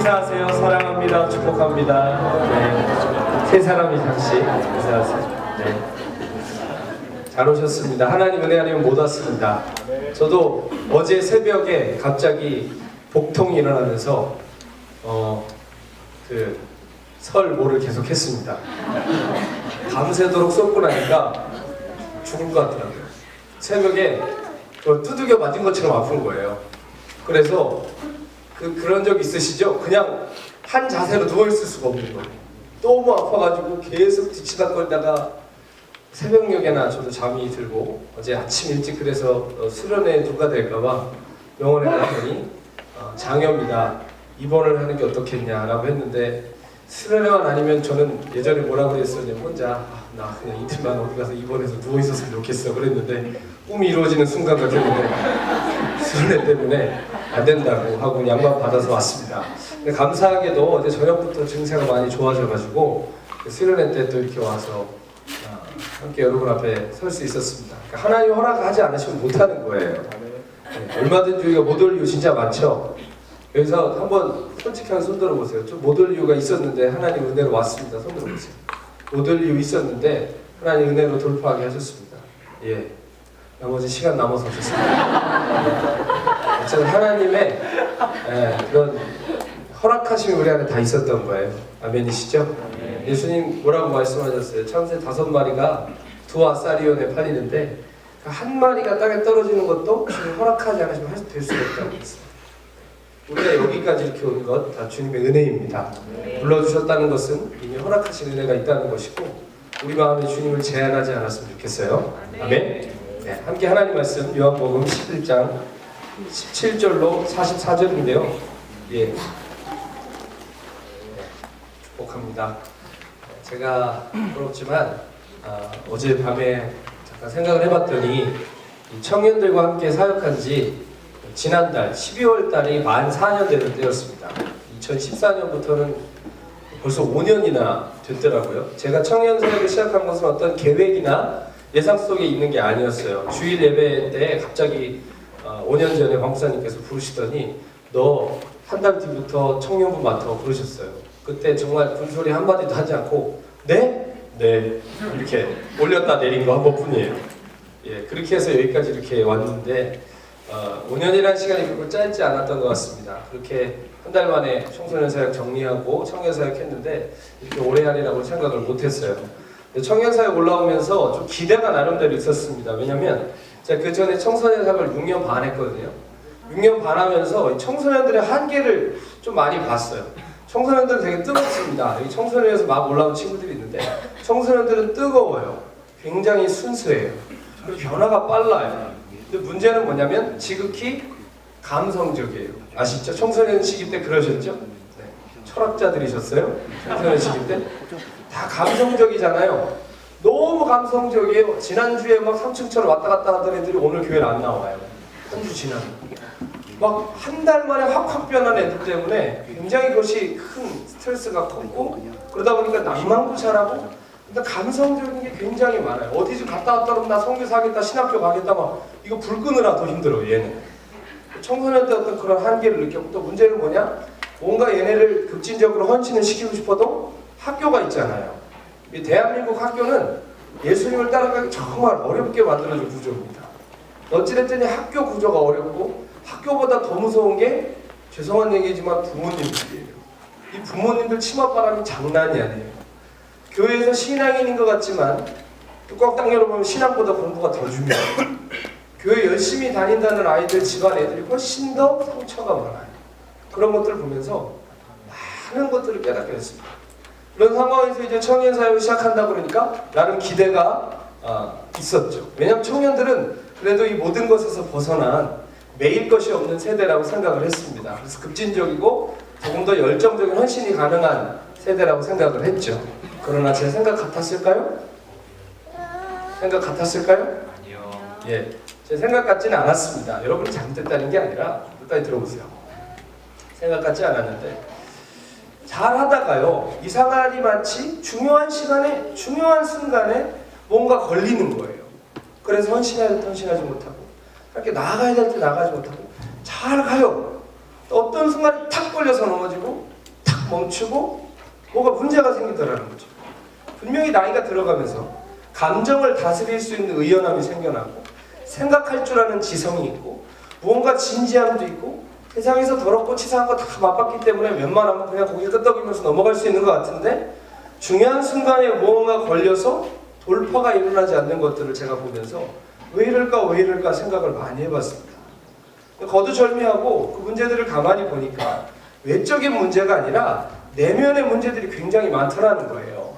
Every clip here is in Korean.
인사하세요. 사랑합니다. 축복합니다. 네. 세 사람이 잠시 인사하세요. 네. 잘 오셨습니다. 하나님 은혜 아니면 못 왔습니다. 저도 어제 새벽에 갑자기 복통이 일어나면서 어, 그 설모를 계속 했습니다. 밤새도록 쏟고 나니까 죽을 것 같더라고요. 새벽에 저 두들겨 맞은 것처럼 아픈 거예요. 그래서 그 그런 적 있으시죠? 그냥 한 자세로 누워 있을 수가 없는 거예요. 너무 아파가지고 계속 뒤치다거리다가 새벽녘에나 저도 잠이 들고 어제 아침 일찍 그래서 어, 수련회 누가 될까봐 병원에 갔더니 어, 장염이다 입원을 하는 게 어떻겠냐라고 했는데 수련회만 아니면 저는 예전에 뭐라고 했었냐면 혼자 아, 나 그냥 이틀만 어디 가서 입원해서 누워 있었으면 좋겠어 그랬는데 꿈이 이루어지는 순간 같았는데 수련회 때문에 안 된다고 하고 양반 받아서 왔습니다. 근데 감사하게도 어제 저녁부터 증세가 많이 좋아져가지고 그 수련회 때 또 이렇게 와서 아, 함께 여러분 앞에 설 수 있었습니다. 그러니까 하나님 허락하지 않으시면 못하는 거예요. 네, 얼마든지 우리가 못 올 이유 진짜 많죠. 그래서 한번 솔직하게 손들어 보세요. 좀 못 올 이유가 있었는데 하나님 은혜로 왔습니다. 손 들어 보세요. 못 올 이유 있었는데 하나님 은혜로 돌파하게 하셨습니다. 예. 나머지 시간 남아서 어쨌습니다. 어쨌든 하나님의 예, 그런 허락하심이 우리 안에 다 있었던 거예요. 아멘이시죠? 예수님 뭐라고 말씀하셨어요? 참새 다섯 마리가 두와 쌀이온에 팔리는데 그한 마리가 땅에 떨어지는 것도 주님 허락하지 않으시면 할수될 수가 없다고 했어요. 우리가 여기까지 이렇게 온 것 다 주님의 은혜입니다. 불러주셨다는 것은 이미 허락하신 은혜가 있다는 것이고 우리 마음에 주님을 제한하지 않았으면 좋겠어요. 아멘. 네, 함께 하나님 말씀 요한복음 11장 17절로 44절인데요. 예. 네, 축복합니다. 제가 부럽지만 아, 어제 밤에 잠깐 생각을 해봤더니 이 청년들과 함께 사역한 지 지난달 12월 달이 만 4년 되는 때였습니다. 2014년부터는 벌써 5년이나 됐더라고요. 제가 청년 사역을 시작한 것은 어떤 계획이나 예상 속에 있는 게 아니었어요. 주일 예배 때 갑자기 어, 5년 전에 광수사님께서 부르시더니 너 한 달 뒤부터 청년부 맡아 그러셨어요. 그때 정말 군소리 한마디도 하지 않고 네? 네 이렇게 올렸다 내린 거 한 번뿐이에요. 예 그렇게 해서 여기까지 이렇게 왔는데 어, 5년이라는 시간이 그렇게 짧지 않았던 것 같습니다. 그렇게 한 달 만에 청소년 사역 정리하고 청년 사역 했는데 이렇게 오래 하리라고 생각을 못했어요. 청년 사역 올라오면서 좀 기대가 나름대로 있었습니다. 왜냐면 제가 그 전에 청소년 사역을 6년 반 했거든요. 6년 반 하면서 이 청소년들의 한계를 좀 많이 봤어요. 청소년들은 되게 뜨겁습니다. 청소년에서 막 올라온 친구들이 있는데 청소년들은 뜨거워요. 굉장히 순수해요. 그리고 변화가 빨라요. 근데 문제는 뭐냐면 지극히 감성적이에요. 아시죠? 청소년 시기 때 그러셨죠? 네. 철학자들이셨어요? 청소년 시기 때? 다 감성적이잖아요. 너무 감성적이에요. 지난주에 막 3층처럼 왔다 갔다 하던 애들이 오늘 교회를 안 나와요. 한 주 지나면. 막한 달 만에 확확 변한 애들 때문에 굉장히 그것이 큰 스트레스가 컸고 그러다 보니까 낭만구차라고 근데 감성적인 게 굉장히 많아요. 어디 좀 갔다 왔다 그러면 나 성교사 하겠다, 신학교 가겠다 막 이거 불 끄느라 더 힘들어 얘는. 청소년 때 어떤 그런 한계를 느꼈고 또 문제는 뭐냐? 뭔가 얘네를 급진적으로 헌신을 시키고 싶어도 학교가 있잖아요. 이 대한민국 학교는 예수님을 따라가기 정말 어렵게 만들어진 구조입니다. 어찌됐든 학교 구조가 어렵고 학교보다 더 무서운 게 죄송한 얘기지만 부모님들이에요. 이 부모님들 치맛바람이 장난이 아니에요. 교회에서 신앙인인 것 같지만 뚜껑 딱 열어보면 신앙보다 공부가 더 중요해요. 교회 열심히 다닌다는 아이들 집안 애들이 훨씬 더 상처가 많아요. 그런 것들을 보면서 많은 것들을 깨닫게 됐습니다. 그런 상황에서 이제 청년 사역을 시작한다 그러니까 나름 기대가 아, 있었죠. 왜냐하면 청년들은 그래도 이 모든 것에서 벗어난 매일 것이 없는 세대라고 생각을 했습니다. 그래서 급진적이고 조금 더 열정적인 헌신이 가능한 세대라고 생각을 했죠. 그러나 제 생각 같았을까요? 생각 같았을까요? 아니요. 예, 제 생각 같지는 않았습니다. 여러분이 잘못됐다는 게 아니라 끝까지 들어보세요. 생각 같지 않았는데 잘 하다가요 이상하니 마치 중요한 시간에 중요한 순간에 뭔가 걸리는 거예요. 그래서 헌신해야 헌신하지 못하고 이렇게 나가야 될 때 나가지 못하고 잘 가요. 또 어떤 순간에 탁 걸려서 넘어지고 멈추고 뭐가 문제가 생기더라는 거죠. 분명히 나이가 들어가면서 감정을 다스릴 수 있는 의연함이 생겨나고 생각할 줄 아는 지성이 있고 무언가 진지함도 있고 세상에서 더럽고 치사한 거 다 맛봤기 때문에 웬만하면 그냥 고개 끄덕이면서 넘어갈 수 있는 것 같은데 중요한 순간에 무언가 걸려서 돌파가 일어나지 않는 것들을 제가 보면서 왜 이럴까 왜 이럴까 생각을 많이 해봤습니다. 거두절미하고 그 문제들을 가만히 보니까 외적인 문제가 아니라 내면의 문제들이 굉장히 많더라는 거예요.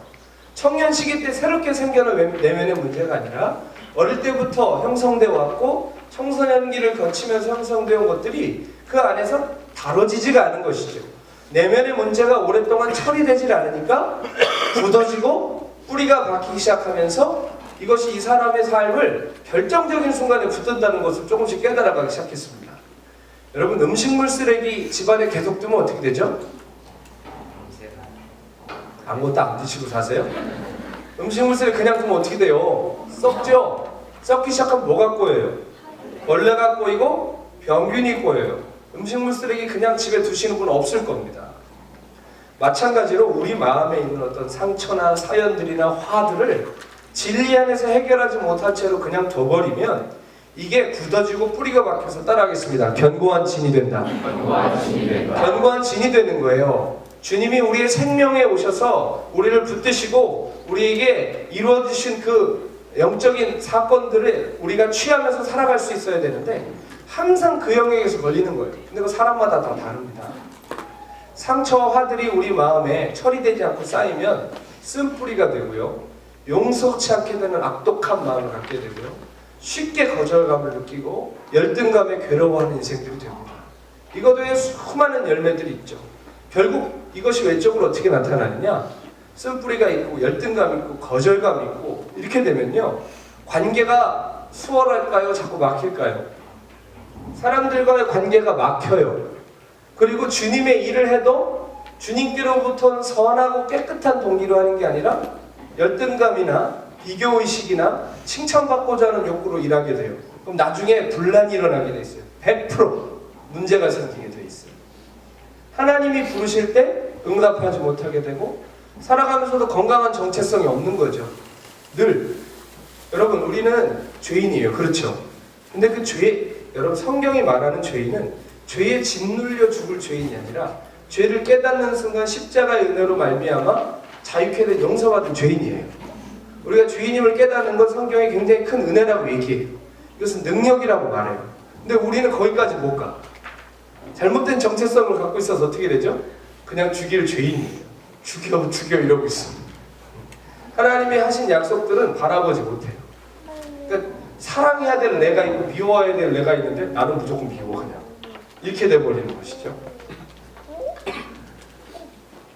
청년 시기 때 새롭게 생겨난 외- 내면의 문제가 아니라 어릴 때부터 형성돼 왔고 청소년기를 거치면서 온 것들이 그 안에서 다뤄지지가 않은 것이죠. 내면의 문제가 오랫동안 처리되질 않으니까 굳어지고 뿌리가 박히기 시작하면서 이것이 이 사람의 삶을 결정적인 순간에 붙든다는 것을 조금씩 깨달아가기 시작했습니다. 여러분 음식물 쓰레기 집안에 계속 두면 어떻게 되죠? 아무것도 안 드시고 사세요? 음식물 쓰레기 그냥 두면 어떻게 돼요? 썩죠? 썩기 시작하면 뭐가 꼬여요? 벌레가 꼬이고 병균이 꼬여요. 음식물 쓰레기 그냥 집에 두시는 분 없을 겁니다. 마찬가지로 우리 마음에 있는 어떤 상처나 사연들이나 화들을 진리 안에서 해결하지 못한 채로 그냥 둬버리면 이게 굳어지고 뿌리가 박혀서 따라하겠습니다. 견고한 진이 된다. 견고한 진이 되는 거예요. 주님이 우리의 생명에 오셔서 우리를 붙드시고 우리에게 이루어 주신 그 영적인 사건들을 우리가 취하면서 살아갈 수 있어야 되는데 항상 그 영역에서 걸리는 거예요. 근데 그 사람마다 다 다릅니다. 상처와 화들이 우리 마음에 처리되지 않고 쌓이면 쓴뿌리가 되고요. 용서치 않게 되는 악독한 마음을 갖게 되고요. 쉽게 거절감을 느끼고 열등감에 괴로워하는 인생들이 됩니다. 이것 외에 수많은 열매들이 있죠. 결국 이것이 외적으로 어떻게 나타나느냐? 쓴뿌리가 있고 열등감 있고 거절감 있고 이렇게 되면요. 관계가 수월할까요? 자꾸 막힐까요? 사람들과의 관계가 막혀요. 그리고 주님의 일을 해도 주님께로부터는 선하고 깨끗한 동기로 하는 게 아니라 열등감이나 비교의식이나 칭찬받고자 하는 욕구로 일하게 돼요. 그럼 나중에 분란이 일어나게 돼 있어요. 100% 문제가 생기게 돼 있어요. 하나님이 부르실 때 응답하지 못하게 되고 살아가면서도 건강한 정체성이 없는 거죠. 늘 여러분 우리는 죄인이에요. 그렇죠? 근데 그 죄, 여러분 성경이 말하는 죄인은 죄에 짓눌려 죽을 죄인이 아니라 죄를 깨닫는 순간 십자가의 은혜로 말미암아 자유케 된 용서받은 죄인이에요. 우리가 죄인임을 깨닫는 건 성경에 굉장히 큰 은혜라고 얘기해요. 이것은 능력이라고 말해요. 근데 우리는 거기까지 못 가. 잘못된 정체성을 갖고 있어서 어떻게 되죠? 그냥 죽일 죄인이에요. 죽여 죽여 이러고 있어. 하나님이 하신 약속들은 바라보지 못해요. 그러니까 사랑해야 될 내가 있고 미워해야 될 내가 있는데 나는 무조건 미워 그냥 이렇게 돼버리는 것이죠.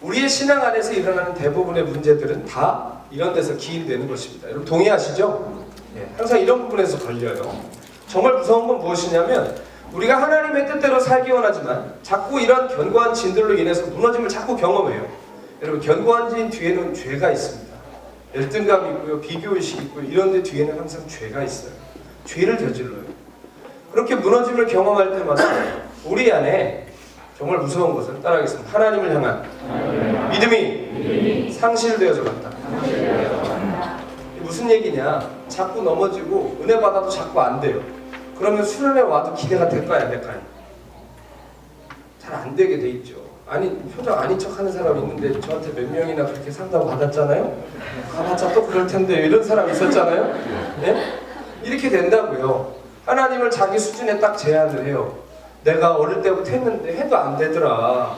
우리의 신앙 안에서 일어나는 대부분의 문제들은 다 이런 데서 기인되는 것입니다. 여러분 동의하시죠? 예, 항상 이런 부분에서 걸려요. 정말 무서운 건 무엇이냐면 우리가 하나님의 뜻대로 살기 원하지만 자꾸 이런 견고한 진들로 인해서 무너짐을 자꾸 경험해요. 여러분 견고한 진 뒤에는 죄가 있습니다. 열등감이 있고요, 비교의식이 있고요. 이런 데 뒤에는 항상 죄가 있어요. 죄를 저질러요. 그렇게 무너짐을 경험할 때마다 우리 안에 정말 무서운 것을 따라하겠습니다. 하나님을 향한 믿음이 상실되어져. 이게 무슨 얘기냐? 자꾸 넘어지고 은혜 받아도 자꾸 안 돼요. 그러면 수련회 와도 기대가 될까요, 안 될까요? 잘 안 되게 돼 있죠. 아니 표정 아닌 척하는 사람이 있는데 저한테 몇 명이나 그렇게 상담 받았잖아요. 가봤자 또 그럴 텐데 이런 사람 있었잖아요. 예? 이렇게 된다고요. 하나님을 자기 수준에 딱 제한을 해요. 내가 어릴 때부터 했는데 해도 안 되더라.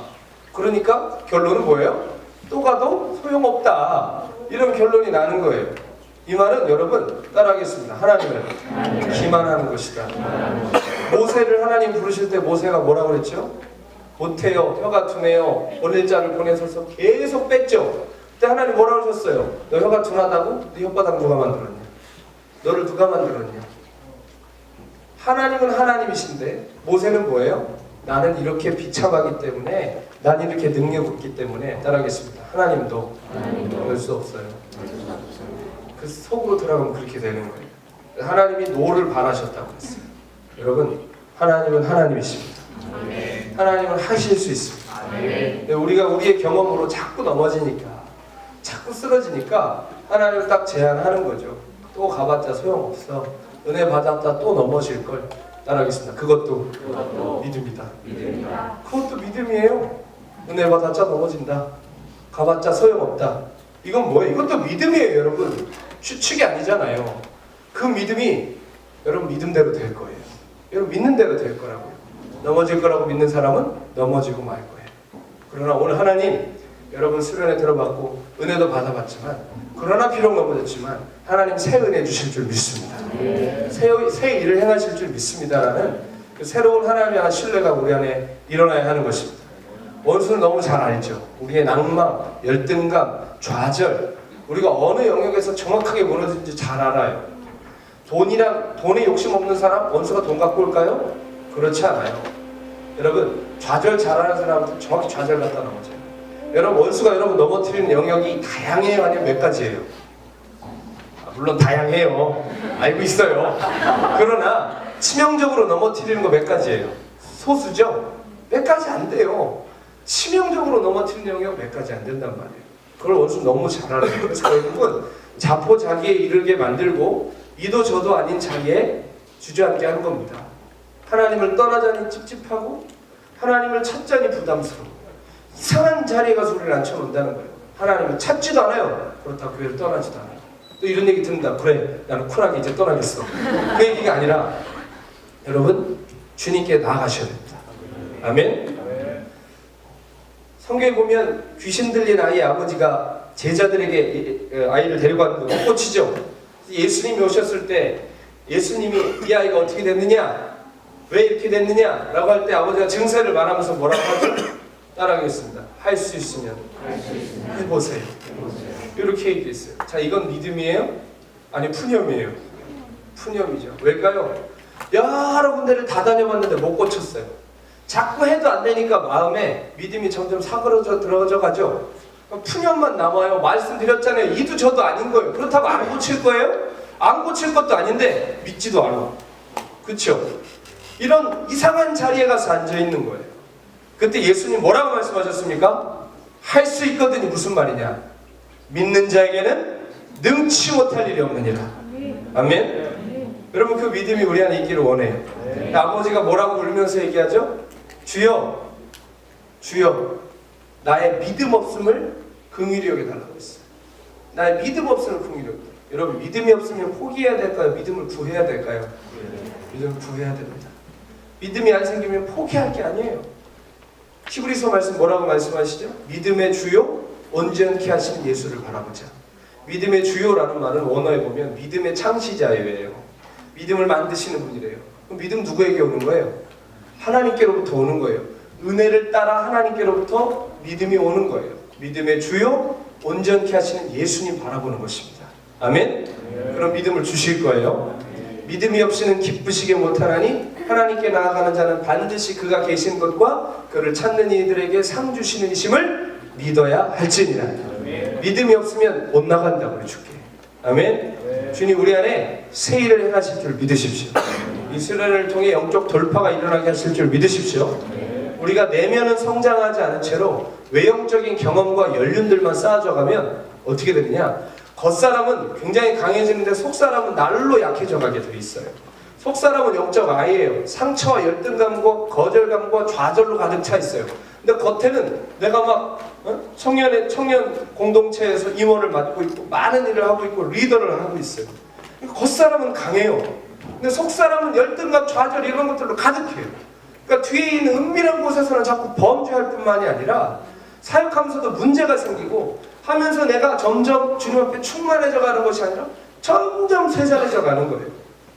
그러니까 결론은 뭐예요? 또 가도 소용없다. 이런 결론이 나는 거예요. 이 말은 여러분 따라하겠습니다. 하나님을 기만하는 것이다. 모세를 하나님 부르실 때 모세가 뭐라고 그랬죠? 못해요. 혀가 둔해요. 오늘자를 보내셔서 계속 뺐죠. 그때 하나님 뭐라고 하셨어요? 너 혀가 둔하다고? 네 혓바닥 누가 만들었냐? 너를 누가 만들었냐? 하나님은 하나님이신데 모세는 뭐예요? 나는 이렇게 비참하기 때문에 난 이렇게 능력 없기 때문에 따라하겠습니다. 하나님도 그럴 수 없어요. 그 속으로 들어가면 그렇게 되는 거예요. 하나님이 노를 바라셨다고 했어요. 여러분 하나님은 하나님이십니다. 하나님은 하실 수 있습니다. 근데 우리가 우리의 경험으로 자꾸 넘어지니까, 자꾸 쓰러지니까 하나님을 딱 제안하는 거죠. 또 가봤자 소용없어. 은혜 받았다 또 넘어질 걸. 따라하겠습니다. 그것도 믿음이다. 그것도 믿음이에요. 은혜 받았자 넘어진다. 가봤자 소용없다. 이건 뭐예요? 이것도 믿음이에요, 여러분. 추측이 아니잖아요. 그 믿음이 여러분 믿음대로 될 거예요. 여러분 믿는 대로 될 거라고요. 넘어질 거라고 믿는 사람은 넘어지고 말 거예요. 그러나 오늘 하나님 여러분 수련회 들어봤고 은혜도 받아봤지만 그러나 비록 넘어졌지만 하나님 새 은혜 주실 줄 믿습니다. 새, 새 일을 행하실 줄 믿습니다라는 그 새로운 하나님에 신뢰가 우리 안에 일어나야 하는 것입니다. 원수는 너무 잘 알죠. 우리의 낭망, 열등감, 좌절, 우리가 어느 영역에서 정확하게 무너진지 잘 알아요. 돈이랑 돈에 욕심 없는 사람 원수가 돈 갖고 올까요? 그렇지 않아요. 여러분 좌절 잘하는 사람한테 정확히 좌절 갖다 넘어져요. 여러분 원수가 여러분 넘어뜨리는 영역이 다양해요, 아니면 몇 가지예요? 아, 물론 다양해요. 알고 있어요. 그러나 치명적으로 넘어뜨리는 거 몇 가지예요? 소수죠? 몇 가지 안 돼요. 치명적으로 넘어뜨리는 영역 몇 가지 안 된단 말이에요. 그걸 원수 너무 잘 알아요. 그래서 결국은 자포 자기에 이르게 만들고 이도 저도 아닌 자기에 주저앉게 하는 겁니다. 하나님을 떠나자니 찝찝하고 하나님을 찾자니 부담스러워. 이상한 자리에 가서 우리를 앉혀놓는다는 거예요. 하나님을 찾지도 않아요. 그렇다고 교회를 떠나지도 않아요. 또 이런 얘기 듣는다. 그래, 나는 쿨하게 이제 떠나겠어. 그 얘기가 아니라 여러분 주님께 나아가셔야 됩니다. 아멘. 성경에 보면 귀신 들린 아이의 아버지가 제자들에게 이- 아이를 데리고 왔는데 꽃이죠. 예수님이 오셨을 때 예수님이 이 아이가 어떻게 됐느냐? 왜 이렇게 됐느냐? 라고 할 때 아버지가 증세를 말하면서 뭐라고 하죠? 따라하겠습니다. 할 수 있으면 해보세요. 이렇게 얘기했어요. 자, 이건 믿음이에요? 아니, 푸념이에요. 푸념이죠. 왜일까요? 여러 군데를 다 다녀봤는데 못 고쳤어요. 자꾸 해도 안 되니까 마음에 믿음이 점점 사그러져 들어져 가죠. 푸념만 남아요. 말씀드렸잖아요. 이도 저도 아닌 거예요. 그렇다고 안 고칠 거예요? 안 고칠 것도 아닌데 믿지도 않아. 그렇죠? 이런 이상한 자리에 가서 앉아 있는 거예요. 그때 예수님 뭐라고 말씀하셨습니까? 할 수 있거든이 무슨 말이냐? 믿는 자에게는 능치 못할 일이 없느니라. 아멘. 여러분 그 믿음이 우리 안에 있기를 원해요. 아버지가 뭐라고 울면서 얘기하죠? 주여, 주여, 나의 믿음 없음을 긍휼히 여겨 달라고 했어요. 나의 믿음 없음을 긍휼히 여겨. 여러분 믿음이 없으면 포기해야 될까요? 믿음을 구해야 될까요? 믿음을 구해야 됩니다. 믿음이 안 생기면 포기할 게 아니에요. 히브리서 말씀 뭐라고 말씀하시죠? 믿음의 주요 온전케 하시는 예수를 바라보자. 믿음의 주요라는 말은 원어에 보면 믿음의 창시자예요. 믿음을 만드시는 분이래요. 그럼 믿음 누구에게 오는 거예요? 하나님께로부터 오는 거예요. 은혜를 따라 하나님께로부터 믿음이 오는 거예요. 믿음의 주요 온전케 하시는 예수님 바라보는 것입니다. 아멘. 그런 믿음을 주실 거예요. 믿음이 없이는 기쁘시게 못하나니 하나님께 나아가는 자는 반드시 그가 계신 것과 그를 찾는 이들에게 상 주시는 이심을 믿어야 할지니라. 믿음이 없으면 못 나간다고 우리 주께. 아멘. 주님 우리 안에 새 일을 행하실 줄 믿으십시오. 이 수련을 통해 영적 돌파가 일어나게 하실 줄 믿으십시오. 우리가 내면은 성장하지 않은 채로 외형적인 경험과 연륜들만 쌓아져가면 어떻게 되느냐? 겉사람은 굉장히 강해지는데 속사람은 날로 약해져 가게 돼 있어요. 속사람은 영적 아이예요. 상처와 열등감과 거절감과 좌절로 가득 차 있어요. 근데 겉에는 내가 막 어? 청년의 청년 공동체에서 임원을 맡고 있고 많은 일을 하고 있고 리더를 하고 있어요. 겉사람은 강해요. 근데 속사람은 열등감, 좌절 이런 것들로 가득해요. 그러니까 뒤에 있는 은밀한 곳에서는 자꾸 범죄할 뿐만이 아니라 사역하면서도 문제가 생기고 하면서 내가 점점 주님 앞에 충만해져 가는 것이 아니라 점점 쇠잔해져 가는 거예요.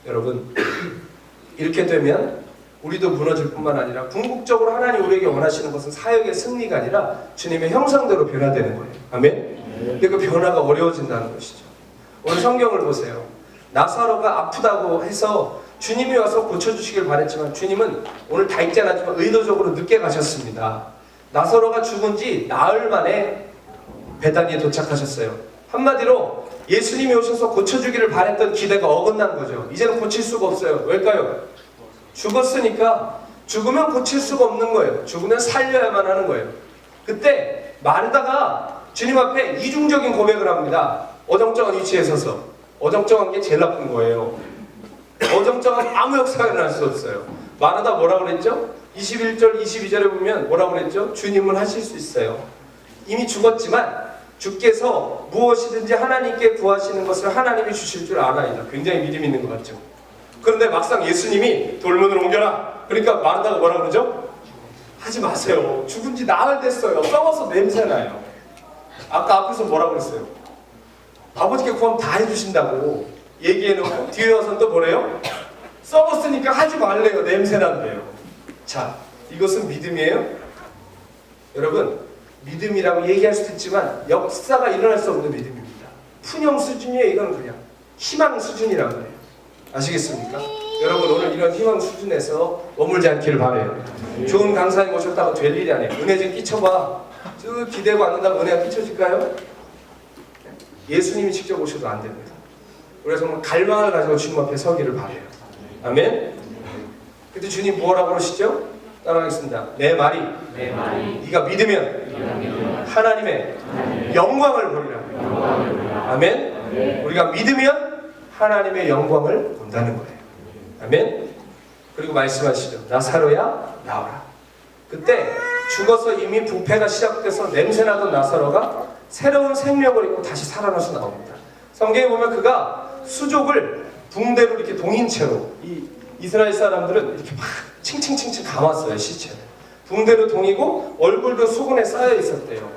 여러분 이렇게 되면 우리도 무너질 뿐만 아니라 궁극적으로 하나님 우리에게 원하시는 것은 사역의 승리가 아니라 주님의 형상대로 변화되는 거예요. 아멘. 근데 그 변화가 어려워진다는 것이죠. 오늘 성경을 보세요. 나사로가 아프다고 해서 주님이 와서 고쳐주시길 바랬지만 주님은 오늘 다 읽지 않았지만 의도적으로 늦게 가셨습니다. 나사로가 죽은 지 나흘 만에 베다니에 도착하셨어요. 한마디로 예수님이 오셔서 고쳐주기를 바랬던 기대가 어긋난 거죠. 이제는 고칠 수가 없어요. 왜일까요? 죽었으니까 죽으면 고칠 수가 없는 거예요. 죽으면 살려야만 하는 거예요. 그때 마르다가 주님 앞에 이중적인 고백을 합니다. 어정쩡한 위치에 서서 어정쩡한 게 제일 나쁜 거예요. 어정쩡한 아무 역사가 일어날 수 없어요. 마르다 뭐라고 그랬죠? 21절, 22절에 보면 뭐라고 그랬죠? 주님은 하실 수 있어요. 이미 죽었지만 주께서 무엇이든지 하나님께 구하시는 것을 하나님이 주실 줄 알아이다. 굉장히 믿음 있는 것 같죠. 그런데 막상 예수님이 돌문을 옮겨라. 그러니까 마르다가 뭐라 그러죠? 하지 마세요. 죽은 지 나흘 됐어요. 썩어서 냄새나요. 아까 앞에서 뭐라 그랬어요? 아버지께 구하면 다 해주신다고 얘기해놓고 뒤에 와서는 또 뭐래요? 썩었으니까 하지 말래요. 냄새난대요. 자, 이것은 믿음이에요? 여러분, 믿음이라고 얘기할 수도 있지만 역사가 일어날 수 없는 믿음입니다. 푸념 수준이에요. 이건 그냥 희망 수준이라고 해요. 아시겠습니까? 여러분 오늘 이런 희망 수준에서 머물지 않기를 바래요. 좋은 강사님 오셨다고 될 일이 아니에요. 은혜 좀 끼쳐봐. 쭉 기대고 앉는다고 은혜가 끼쳐질까요? 예수님이 직접 오셔도 안 됩니다. 그래서 정말 갈망을 가지고 주님 앞에 서기를 바래요. 아멘. 그때 주님 뭐라고 그러시죠? 따라하겠습니다. 내 말이 내 말이 네가 믿으면 믿으면 하나님의 영광을 보리라. 영광을 보라. 아멘. 네. 우리가 믿으면 하나님의 영광을 본다는 거예요. 아멘. 그리고 말씀하시죠. 나사로야 나와라. 그때 죽어서 이미 부패가 시작돼서 냄새나던 나사로가 새로운 생명을 입고 다시 살아나서 나옵니다. 성경에 보면 그가 수족을 붕대로 이렇게 동인 채로 이 이스라엘 사람들은 이렇게 막 칭칭칭칭 감았어요 시체를. 붕대로 동이고 얼굴도 수건에 쌓여 있었대요.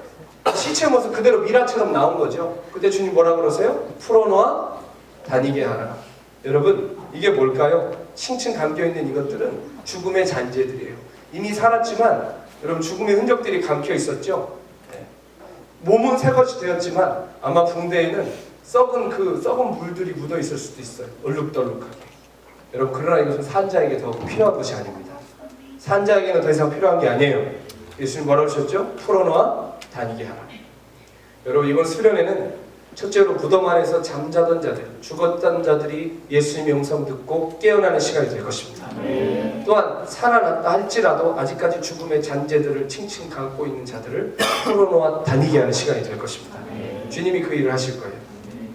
시체 모습 그대로 미라처럼 나온 거죠. 그때 주님 뭐라 그러세요? 풀어놓아 다니게 하라. 여러분 이게 뭘까요? 칭칭 감겨 있는 이것들은 죽음의 잔재들이에요. 이미 살았지만 여러분 죽음의 흔적들이 감겨 있었죠. 네. 몸은 새 것이 되었지만 아마 붕대에는 썩은 그 썩은 물들이 묻어 있을 수도 있어요. 얼룩덜룩하게. 여러분 그러나 이것은 산자에게 더 필요한 것이 아닙니다. 산자에게는 더 이상 필요한 게 아니에요. 예수님 뭐라고 하셨죠? 풀어놓아 다니게 하라. 여러분 이번 수련회는 첫째로 무덤 안에서 잠자던 자들, 죽었던 자들이 예수님의 음성 듣고 깨어나는 시간이 될 것입니다. 또한 살아났다 할지라도 아직까지 죽음의 잔재들을 칭칭 감고 있는 자들을 풀어놓아 다니게 하는 시간이 될 것입니다. 주님이 그 일을 하실 거예요.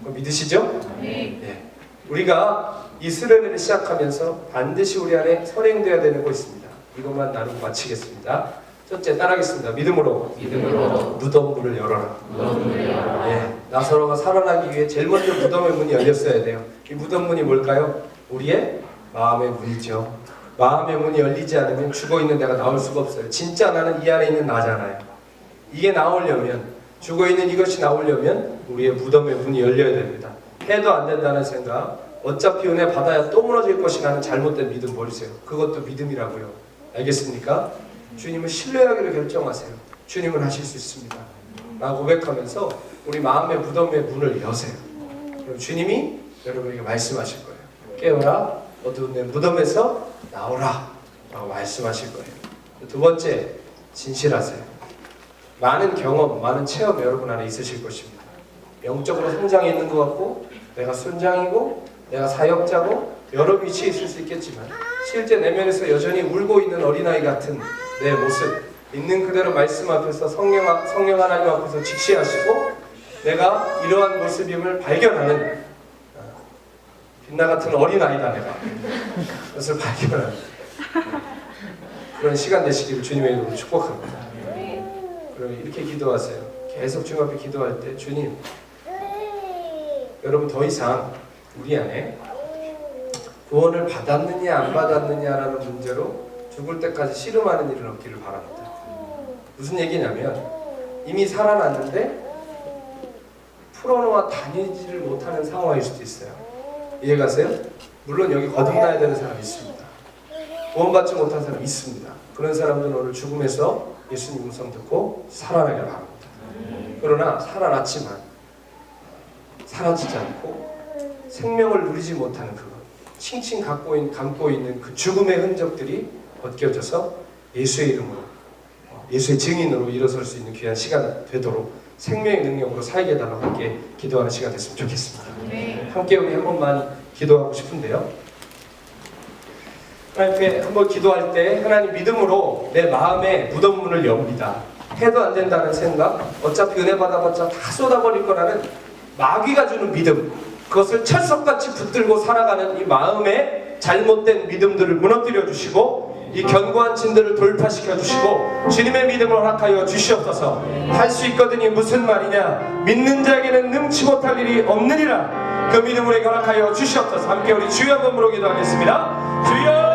믿으시죠? 예. 우리가 이 수련회를 시작하면서 반드시 우리 안에 선행되어야 되는 거 있습니다. 이것만 나누고 마치겠습니다. 첫째 따라하겠습니다. 믿음으로 믿음으로 무덤 문을 열어라. 열어라. 예, 나사로가 살아나기 위해 제일 먼저 무덤의 문이 열렸어야 돼요. 이 무덤 문이 뭘까요? 우리의 마음의 문이죠. 마음의 문이 열리지 않으면 죽어 있는 내가 나올 수가 없어요. 진짜 나는 이 안에 있는 나잖아요. 이게 나오려면 죽어 있는 이것이 나오려면 우리의 무덤의 문이 열려야 됩니다. 해도 안 된다는 생각, 어차피 은혜 받아야 또 무너질 것이라는 잘못된 믿음 버리세요. 그것도 믿음이라고요. 알겠습니까? 주님을 신뢰하기로 결정하세요. 주님은 하실 수 있습니다. 라고 고백하면서 우리 마음의 무덤의 문을 여세요. 그럼 주님이 여러분에게 말씀하실 거예요. 깨어라, 어두운 내 무덤에서 나오라. 라고 말씀하실 거예요. 두 번째, 진실하세요. 많은 경험, 많은 체험 여러분 안에 있으실 것입니다. 영적으로 성장해 있는 것 같고, 내가 순장이고, 내가 사역자고, 여러 위치에 있을 수 있겠지만, 실제 내면에서 여전히 울고 있는 어린아이 같은 내 모습, 있는 그대로 말씀 앞에서 성령, 성령 하나님 앞에서 직시하시고, 내가 이러한 모습임을 발견하는 어, 빛나 같은 어린아이다 내가. 그것을 발견하는 그런 시간 되시기를 주님의 이름으로 축복합니다. 그럼 이렇게 기도하세요. 계속 주님 앞에 기도할 때 주님 여러분 더 이상 우리 안에 구원을 받았느냐 안 받았느냐라는 문제로 죽을 때까지 씨름하는 일은 없기를 바랍니다 무슨 얘기냐면 이미 살아났는데 풀어놓아 다니지를 못하는 상황일 수도 있어요. 이해가세요? 물론 여기 거듭나야 되는 사람이 있습니다. 구원받지 못한 사람이 있습니다. 그런 사람들은 오늘 죽음에서 예수님 음성 듣고 살아나길 바랍니다. 그러나 살아났지만 사라지지 않고 생명을 누리지 못하는 그것, 칭칭 갖고 있는, 감고 있는 그 죽음의 흔적들이 벗겨져서 예수의 이름으로 예수의 증인으로 일어설 수 있는 귀한 시간 되도록 생명의 능력으로 살게 해달라고 함께 기도하는 시간 됐으면 좋겠습니다. 함께 우리 한 번만 기도하고 싶은데요. 하나님 앞에 한번 기도할 때 하나님 믿음으로 내 마음에 무덤문을 엽니다. 해도 안 된다는 생각, 어차피 은혜 받아봤자 다 쏟아버릴 거라는 마귀가 주는 믿음, 그것을 철석같이 붙들고 살아가는 이 마음의 잘못된 믿음들을 무너뜨려 주시고 이 견고한 진들을 돌파시켜 주시고 주님의 믿음을 허락하여 주시옵소서. 할 수 있거든이 무슨 말이냐? 믿는 자에게는 능치 못할 일이 없느니라. 그 믿음으로 허락하여 주시옵소서. 함께 우리 주여 한번 부르기도 하겠습니다. 주여